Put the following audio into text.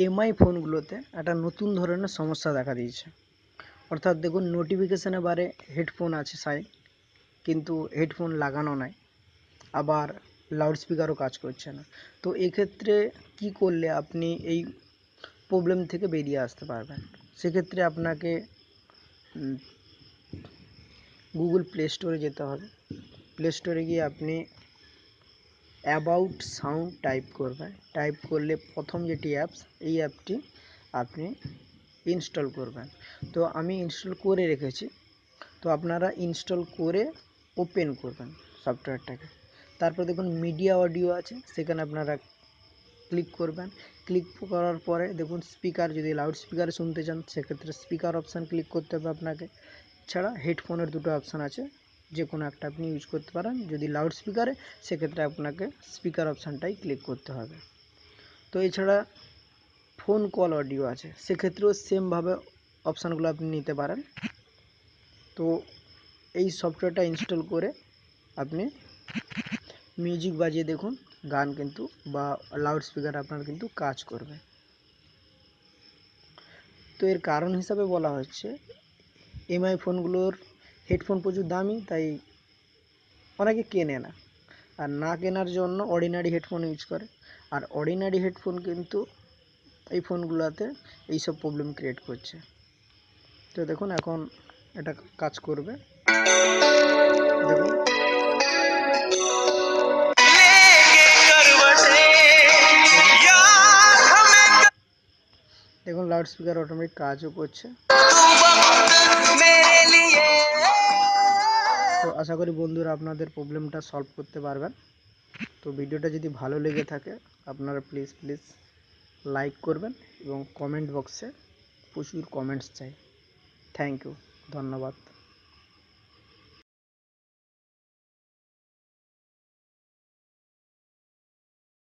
MI ফোনগুলোতে একটা নতুন ধরনের সমস্যা দেখা দিয়েছে। অর্থাৎ দেখুন নোটিফিকেশানে বারে হেডফোন আছে সাইড কিন্তু হেডফোন লাগানো নাই। আবার লাউডস্পিকারও কাজ করছে না। তো এক্ষেত্রে কি করলে আপনি এই প্রবলেম থেকে বেরিয়ে আসতে পারবেন? সেক্ষেত্রে আপনাকে গুগল প্লে স্টোরে যেতে হবে। প্লে স্টোরে গিয়ে আপনি অ্যাবাউট সাউন্ড টাইপ করবেন টাইপ করলে প্রথম যেটি অ্যাপস এই অ্যাপটি আপনি ইনস্টল করবেন। তো আমি ইনস্টল করে রেখেছি। তো আপনারা ইনস্টল করে ওপেন করবেন সফটওয়্যারটাকে তারপর দেখুন মিডিয়া অডিও আছে, সেখানে আপনারা ক্লিক করবেন। ক্লিক করার পরে দেখুন স্পিকার যদি লাউড স্পিকারে শুনতে চান, সেক্ষেত্রে স্পিকার অপশান ক্লিক করতে হবে আপনাকে। ছাড়া হেডফোনের দুটো অপশান আছে। যে কোনো একটা আপনি ইউজ করতে পারেন। যদি লাউড স্পিকারে সেক্ষেত্রে আপনাকে স্পিকার অপশানটাই ক্লিক করতে হবে। তো এছাড়া ফোন কল অডিও আছে। সেক্ষেত্রেও সেমভাবে অপশানগুলো আপনি নিতে পারেন। তো এই সফটওয়্যারটা ইনস্টল করে আপনি মিউজিক বাজিয়ে দেখুন, গান কিন্তু বা লাউড স্পিকার আপনার কিন্তু কাজ করবে। তো এর কারণ হিসাবে বলা হচ্ছে এমআই ফোনগুলোর হেডফোন প্রচুর দামি, তাই অনেকে কেনে না। আর না কেনার জন্য অর্ডিনারি হেডফোন ইউজ করে। আর অর্ডিনারি হেডফোন কিন্তু এই ফোনগুলোতে এইসব প্রবলেম ক্রিয়েট করছে। তো দেখুন এখন এটা কাজ করবে। দেখুন। দেখুন লাউড স্পিকার অটোমেটিক কাজও করছে। আশা করি বন্ধুরা আপনাদের প্রবলেমটা সলভ করতে পারবেন। তো ভিডিওটা যদি ভালো লেগে থাকে, আপনারা প্লিজ প্লিজ লাইক করবেন এবং কমেন্ট বক্সে প্রচুর কমেন্টস চাই। থ্যাংক ইউ ধন্যবাদ।